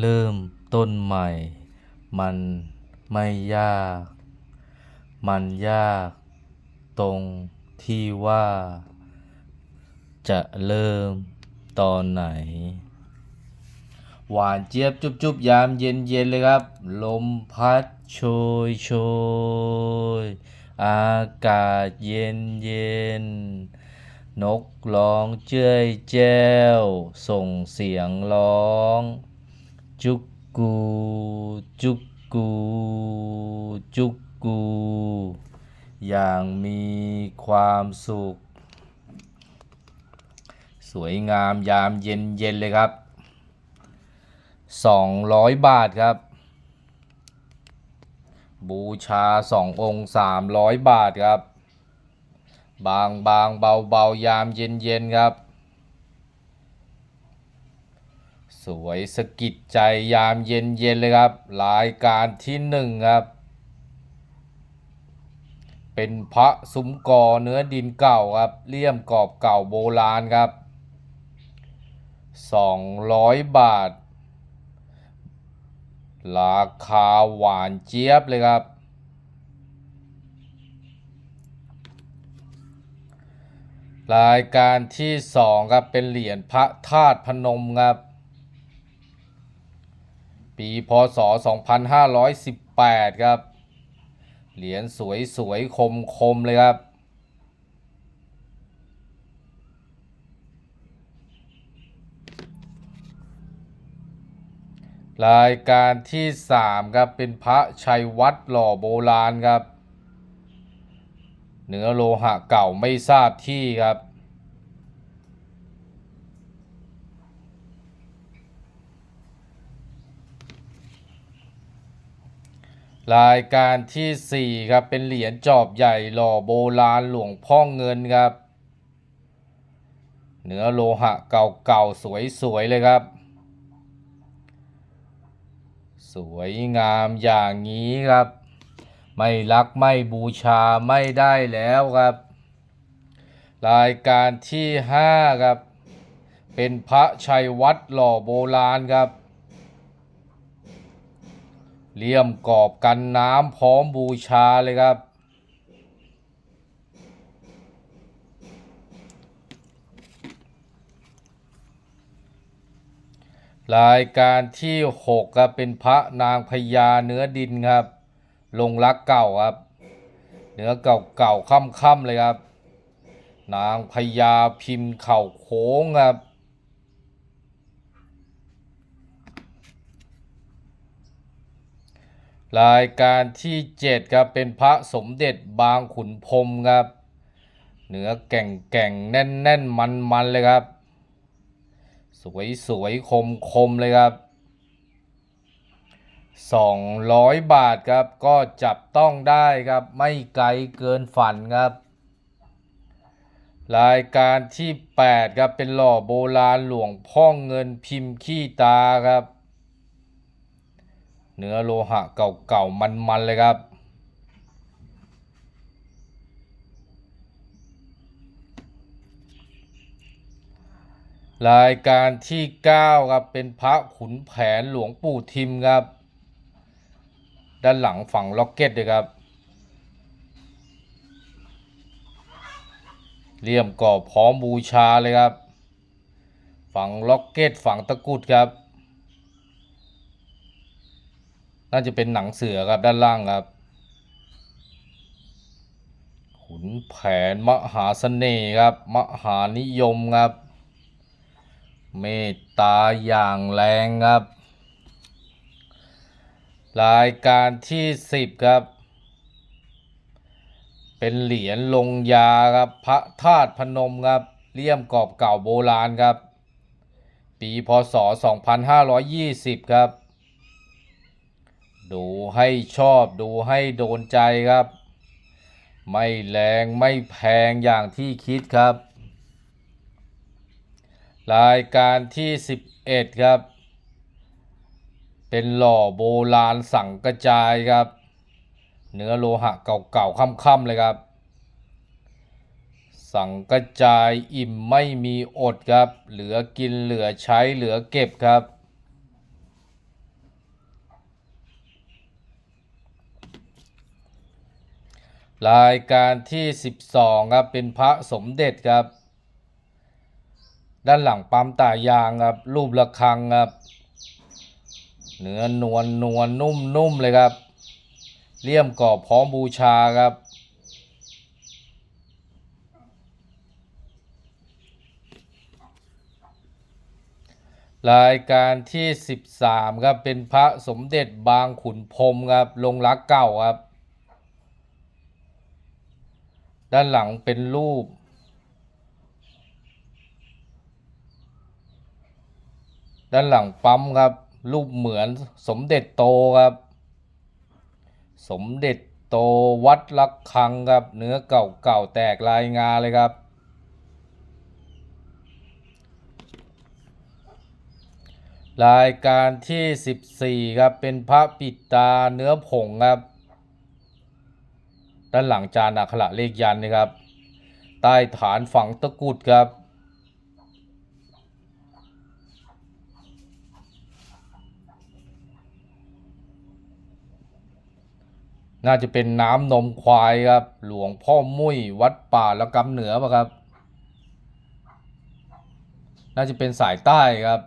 เริ่มต้นใหม่ มันไม่ยาก มันยาก ตรงที่ว่า จะเริ่มตอนไหน หวานเจี๊ยบจุบจุบยามเย็นเย็นเลยครับ ลมพัดโชยโชย อากาศเย็นเย็น นกร้องเจ้ยแจ้ว ส่งเสียงร้อง จุกกูจุกกูจุกกู อย่างมีความสุข สวยงามยามเย็นเย็นเลยครับสองร้อยบาทครับ บูชาสององค์สามร้อยบาทครับ บางบางเบาเบายามเย็นเย็นครับ สวยสกิดใจยามเย็นเย็นเลยครับ รายการที่หนึ่งครับ เป็นพระซุ้มกอเนื้อดินเก่าครับเลี่ยมกรอบเก่าโบราณครับ 200 บาท ราคาหวานเจี๊ยบเลยครับรายการที่สองครับ เป็นเหรียญพระธาตุพนมครับ ปีพศ 2518 ครับ เหรียญสวยสวยคมคมๆเลยครับ รายการที่สามครับ เป็นพระชัยวัดหล่อโบราณครับ เนื้อโลหะเก่าไม่ทราบที่ครับ รายการที่สี่ครับ เป็นเหรียญจอบใหญ่หล่อโบราณหลวงพ่อเงินครับ เนื้อโลหะเก่าๆ สวยๆ เลยครับ สวยงามอย่างนี้ครับ ไม่รักไม่บูชาไม่ได้แล้วครับ รายการที่ห้าครับ เป็นพระชัยวัดหล่อโบราณครับ เลี่ยมกรอบกันน้ำพร้อมบูชาเลยครับ รายการที่หกครับเป็นพระนางพญาเนื้อดินครับ ลงรักเก่าครับ เนื้อเก่าเก่าค่ำค่ำๆเลยครับ นางพญาพิมพ์เข่าโค้งครับ รายการที่เจ็ดครับ เป็นพระสมเด็จบางขุนพรมครับ เนื้อแก่งแก่งแน่นแน่นมันมันเลยครับ สวยสวยคมคมเลยครับ 200 บาทครับก็จับต้องได้ครับ ไม่ไกลเกินฝันครับ รายการที่ 8 ครับ เป็นหล่อโบราณหลวงพ่อเงินพิมพ์ขี้ตาครับ เนื้อโลหะเก่าๆ มันๆ เลยครับ รายการที่ 9 ครับ เป็นพระขุนแผนหลวงปู่ทิมครับ ด้านหลังฝั่งล็อกเก็ตเลยครับเลี่ยมกรอบพร้อมบูชาเลยครับ ฝั่งล็อกเก็ตฝั่งตะกุดครับ น่าจะเป็นหนังเสือครับด้านล่างครับ ขุนแผนมหาเสน่ห์ครับ มหานิยมครับ เมตตาอย่างแรงครับ รายการที่สิบครับ เป็นเหรียญลงยาครับ พระธาตุพนมครับเลี่ยมกรอบเก่าโบราณครับ ปีพศ 2520 ครับ ดูให้ชอบดูให้โดนใจครับ ไม่แรงไม่แพงอย่างที่คิดครับ รายการที่ 11 ครับ เป็นหล่อโบราณสั่งกระจายครับ เนื้อโลหะเก่าๆค่ำๆเลยครับ สั่งกระจายอิ่มไม่มีอดครับ เหลือกินเหลือใช้เหลือเก็บครับ รายการที่ 12ครับเป็นพระสมเด็จครับ ด้านหลังปั๊มตายางครับรูประฆังครับเนื้อนวลนวลนุ่มนุ่มเลยครับเลี่ยมกรอบพร้อมบูชาครับ รายการที่ 13ครับเป็นพระสมเด็จบางขุนพรมครับลงรักเก่าครับ ด้านหลังเป็นรูป ด้านหลังปั๊มครับ รูปเหมือนสมเด็จโตครับ สมเด็จโตวัดลักคังครับ เนื้อเก่าเก่าๆแตกลายงาเลยครับ รายการที่ 14 ครับ เป็นพระปิดตาเนื้อผงครับ ด้านหลังจานอักขระเลขยันนะครับ ใต้ฐานฝังตะกุดครับน่าจะเป็นน้ำนมควายครับ หลวงพ่อมุ้ยวัดป่าละกำเหนือป่ะครับ น่าจะเป็นสายใต้ครับ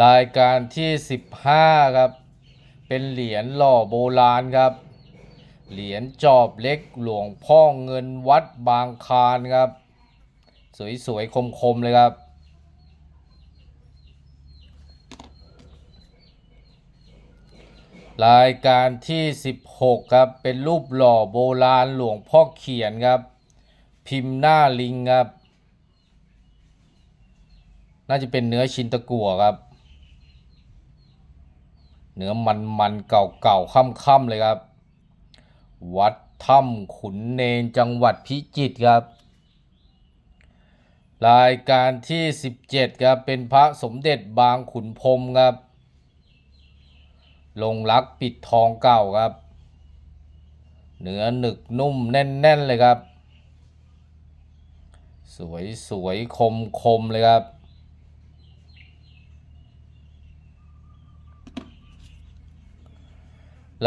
รายการที่ 15 ครับ เป็นเหรียญหล่อโบราณครับ เหรียญจอบเล็กหลวงพ่อเงินวัดบางคานครับ สวยๆ คมๆ เลยครับ รายการที่ 16 ครับ เป็นรูปหล่อโบราณหลวงพ่อเขียนครับ พิมพ์หน้าลิงครับ น่าจะเป็นเนื้อชินตะกั่วครับ เนื้อมันมันเก่าๆค่ำๆเลยครับ วัดถ้ำขุนเนนจังหวัดพิจิตรครับ รายการที่ 17 ครับ เป็นพระสมเด็จบางขุนพรมครับ ลงรักปิดทองเก่าครับ เนื้อหนึกนุ่มแน่น ๆ เลยครับ สวยสวยคมคมๆเลยครับ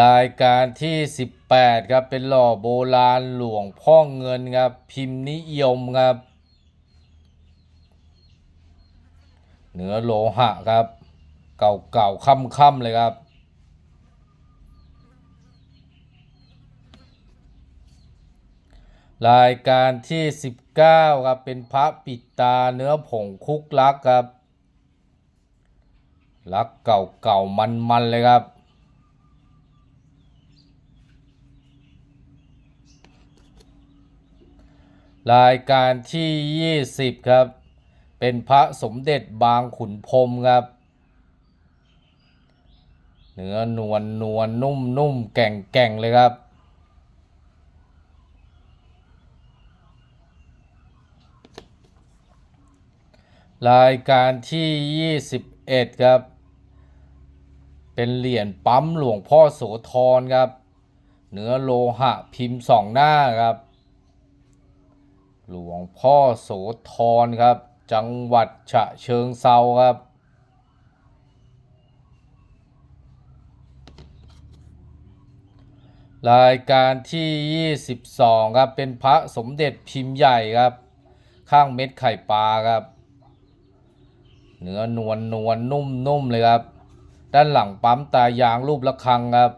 รายการที่ 18 ครับ เป็นหล่อโบราณหลวงพ่อเงินครับ พิมพ์นิยมครับ เนื้อโลหะครับ เก่าๆค่ำๆเลยครับ รายการที่ 19 ครับ เป็นพระปิดตาเนื้อผงคุกลักครับ ลักเก่าๆมันๆเลยครับ รายการที่ 20 ครับ เป็นพระสมเด็จบางขุนพรมครับ เนื้อนวลนวลนุ่มนุ่มแก่งแก่งเลยครับ รายการที่ 21 ครับ เป็นเหรียญปั๊มหลวงพ่อโสธรครับ เนื้อโลหะพิมพ์สองหน้าครับ หลวงพ่อโสธรครับ จังหวัดฉะเชิงเซาครับ รายการที่ 22 ครับ เป็นพระสมเด็จพิมพ์ใหญ่ครับ ข้างเม็ดไข่ปลาครับ เนื้อนวลนวลนุ่มนุ่มเลยครับ ด้านหลังปั๊มตายางรูประฆังครับ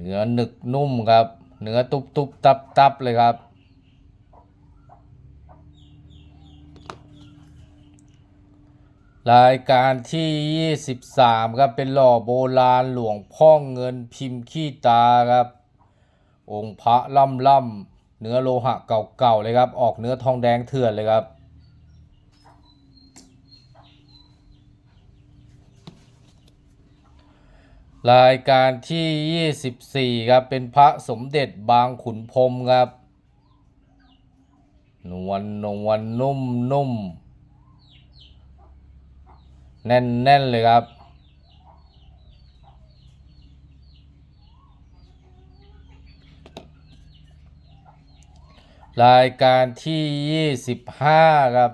เนื้อหนึกนุ่มครับ เนื้อตุบตุบตับตับเลยครับ รายการที่ 23 ครับ เป็นหล่อโบราณหลวงพ่อเงินพิมพ์ขี้ตาครับ องค์พระล่ำล่ำเนื้อโลหะเก่าๆเลยครับ ออกเนื้อทองแดงเถื่อนเลยครับ รายการที่ 24 ครับ เป็นพระสมเด็จบางขุนพรมครับ นวลนวลนุ่มนุ่ม แน่นแน่นเลยครับ รายการที่ 25 ครับ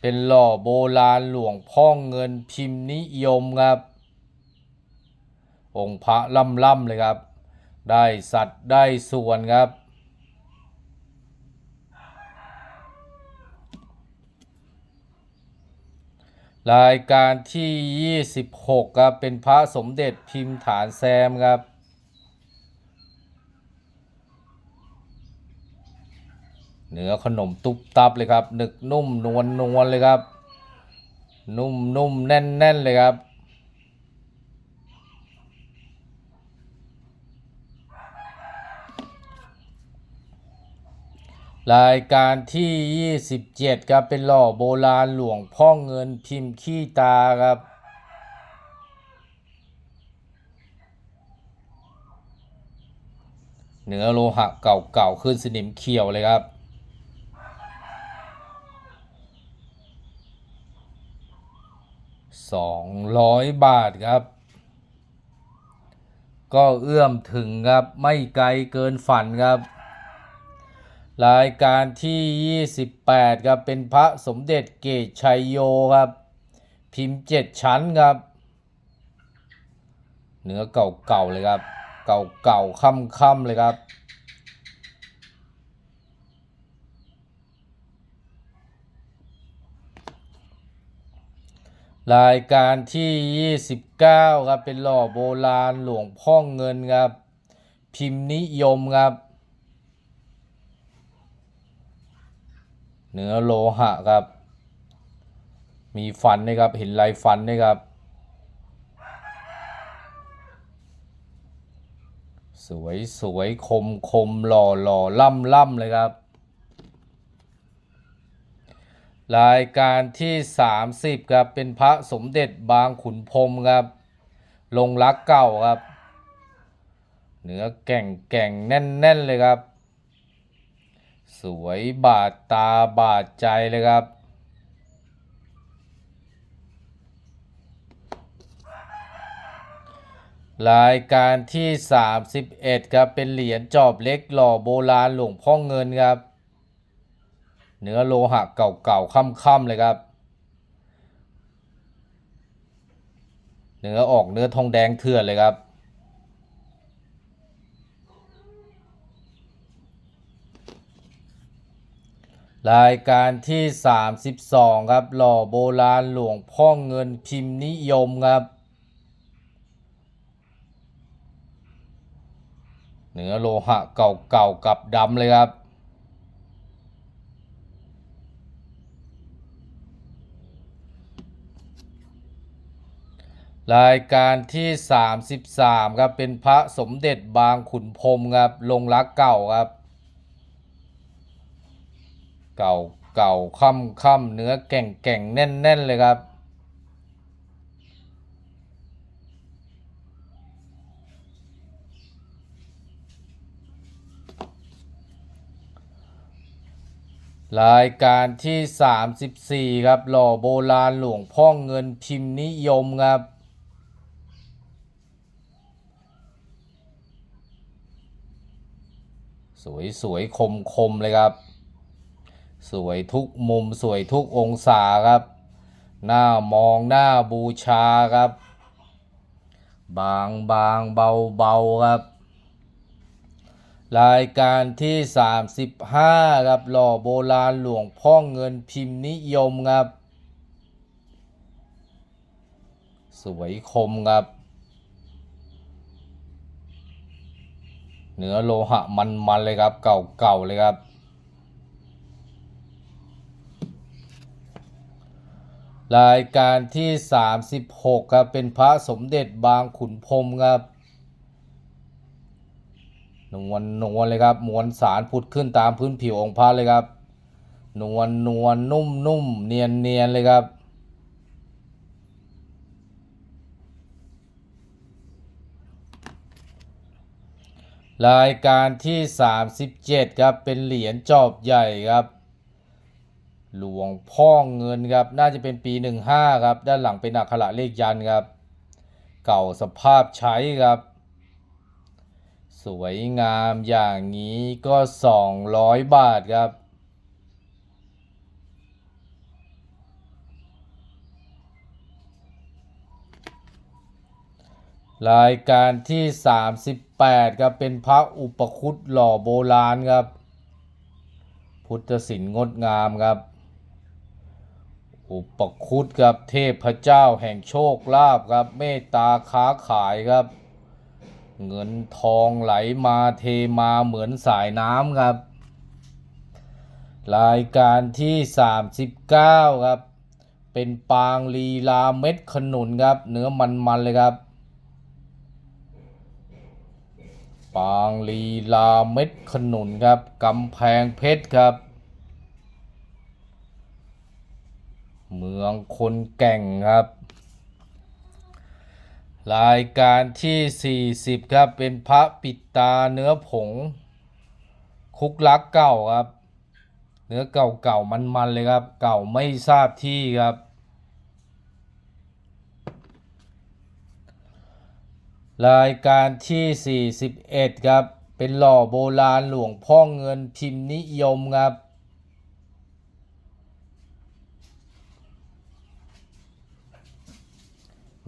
เป็นหล่อโบราณหลวงพ่อเงินพิมพ์นิยมครับ องค์พระล่ำๆเลยครับ ได้สัตว์ได้ส่วนครับ รายการที่ 26 ครับ เป็นพระสมเด็จพิมพ์ฐานแซมครับเนื้อขนมตุบตับเลยครับหนึกนุ่มนวลนวลเลยครับ นุ่มนุ่มแน่นแน่นเลยครับ รายการที่ 27 ครับ เป็นหล่อโบราณหลวงพ่อเงินพิมพ์ขี้ตาครับ เนื้อโลหะเก่าๆขึ้นสนิมเขียวเลยครับสองร้อยบาทครับ ก็เอื้อมถึงครับ ไม่ไกลเกินฝันครับ รายการที่ 28 ครับ เป็นพระสมเด็จเกตชัยโยครับ พิมพ์เจ็ดชั้นครับ เนื้อเก่าๆเลยครับ เก่าๆค่ำๆเลยครับรายการที่ 29 ครับ เป็นหล่อโบราณหลวงพ่อเงินครับ พิมพ์นิยมครับ เนื้อโลหะครับ มีฟันนะครับ เห็นลายฟันนะครับ สวยสวยคมคมหล่อหล่อล่ำล่ำเลยครับ รายการที่ 30 ครับ เป็นพระสมเด็จบางขุนพรมครับ ลงรักเก่าครับ เนื้อแก่งแก่งแน่นแน่นเลยครับ สวยบาดตาบาดใจเลยครับ รายการที่ 31 ครับ เป็นเหรียญจอบเล็กหล่อโบราณหลวงพ่อเงินครับ เนื้อโลหะเก่าๆค่ำๆเลยครับ เนื้อออกเนื้อทองแดงเถื่อนเลยครับ รายการที่ 32 ครับ หล่อโบราณหลวงพ่อเงินพิมพ์นิยมครับ เนื้อโลหะเก่าๆกับดำเลยครับรายการที่ 33 ครับ เป็นพระสมเด็จบางขุนพรมครับ ลงรักเก่าครับ เก่าเก่าค่ำค่ำเนื้อแก่งแก่งแน่นแน่นเลยครับ รายการที่ 34 ครับ หล่อโบราณหลวงพ่อเงินพิมพ์นิยมครับสวยสวยคมคมเลยครับ สวยทุกมุมสวยทุกองศาครับ หน้ามองหน้าบูชาครับ บางบางเบาเบาครับ รายการที่ 35 ครับ หล่อโบราณหลวงพ่อเงินพิมพ์นิยมครับ สวยคมครับเนื้อโลหะมันๆเลยครับ เก่าๆเลยครับ รายการที่ 36 ครับ เป็นพระสมเด็จบางขุนพรมครับนวลนวลเลยครับมวลสารผุดขึ้นตามพื้นผิวองค์พระเลยครับ นวลนวลนุ่มนุ่มเนียนเนียนเลยครับ รายการที่ 37 ครับ เป็นเหรียญจอบใหญ่ครับ หลวงพ่อเงินครับ น่าจะเป็นปี 15 ครับ ด้านหลังเป็นอักขระเลขยันครับ เก่าสภาพใช้ครับ สวยงามอย่างนี้ก็ 200 บาทครับ รายการที่ 38 ครับ เป็นพระอุปคุตหล่อโบราณครับ พุทธศิลป์งดงามครับ อุปคุตครับเทพเจ้าแห่งโชคลาภครับเมตตาค้าขายครับ เงินทองไหลมาเทมาเหมือนสายน้ำครับ รายการที่ 39 ครับ เป็นปางลีลาเม็ดขนุนครับ เนื้อมันๆเลยครับ ปางลีลาเม็ดขนุนครับกำแพงเพชรครับ เมืองคนแก่งครับ รายการที่ 40 ครับ เป็นพระปิดตาเนื้อผง คุกลักเก่าครับ เนื้อเก่าๆมันๆเลยครับ เก่าไม่ทราบที่ครับ รายการที่ 41 ครับ เป็นหล่อโบราณหลวงพ่อเงินพิมพ์นิยมครับ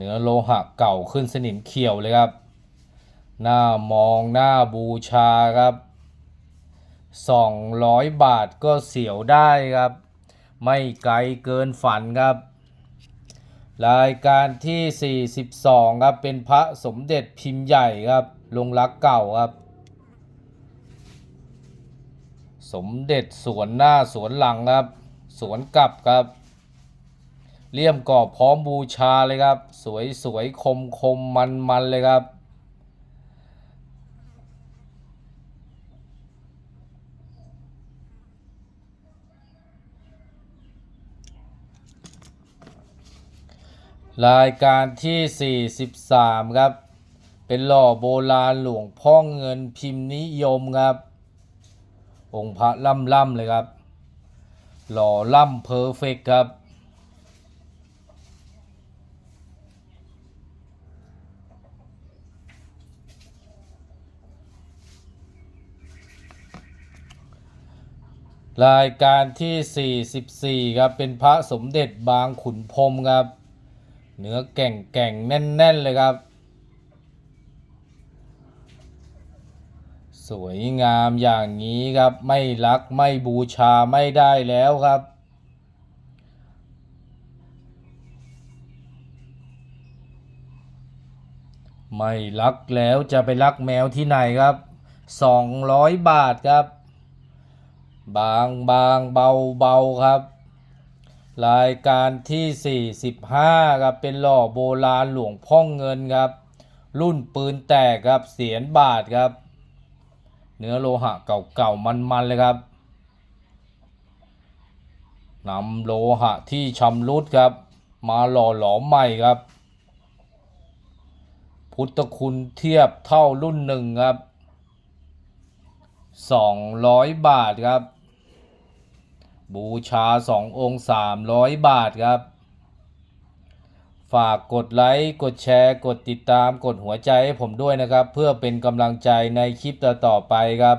เนื้อโลหะเก่าขึ้นสนิมเขียวเลยครับหน้ามองหน้าบูชาครับ 200 บาทก็เสียวได้ครับ ไม่ไกลเกินฝันครับ รายการที่ 42 ครับ เป็นพระสมเด็จพิมพ์ใหญ่ครับ ลงรักเก่าครับ สมเด็จสวนหน้าสวนหลังครับ สวนกลับครับ เลี่ยมกรอบพร้อมบูชาเลยครับ สวยสวยคมคมมันมันเลยครับ รายการที่ 43 ครับ เป็นหล่อโบราณหลวงพ่อเงินพิมพ์นิยมครับ องค์พระล่ำล่ำๆเลยครับ หล่อล่ำเพอร์เฟกครับ รายการที่ 44 ครับเป็นพระสมเด็จบางขุนพรมครับ เนื้อแก่งแก่งๆแน่น ๆ เลยครับ สวยงามอย่างนี้ครับไม่รักไม่บูชาไม่ได้แล้วครับไม่รักแล้วจะไปรักแมวที่ไหนครับ 200 บาทครับ บางบางเบาเบาครับ รายการที่ 45ครับเป็นหล่อโบราณหลวงพ่องเงินครับ รุ่นปืนแตกครับเสียนบาทครับ เนื้อโลหะเก่าๆมันๆเลยครับนำโลหะที่ชำรุดครับ มาหล่อหลอมใหม่ครับ พุทธคุณเทียบเท่ารุ่นหนึ่งครับ 200 บาทครับ บูชา 2 องค์ 300 บาทครับ ฝากกดไลค์ กดแชร์ กดติดตาม กดหัวใจให้ผมด้วยนะครับ เพื่อเป็นกำลังใจในคลิปต่อๆไปครับ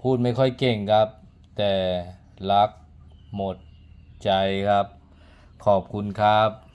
พูดไม่ค่อยเก่งครับ แต่รักหมดใจครับ ขอบคุณครับ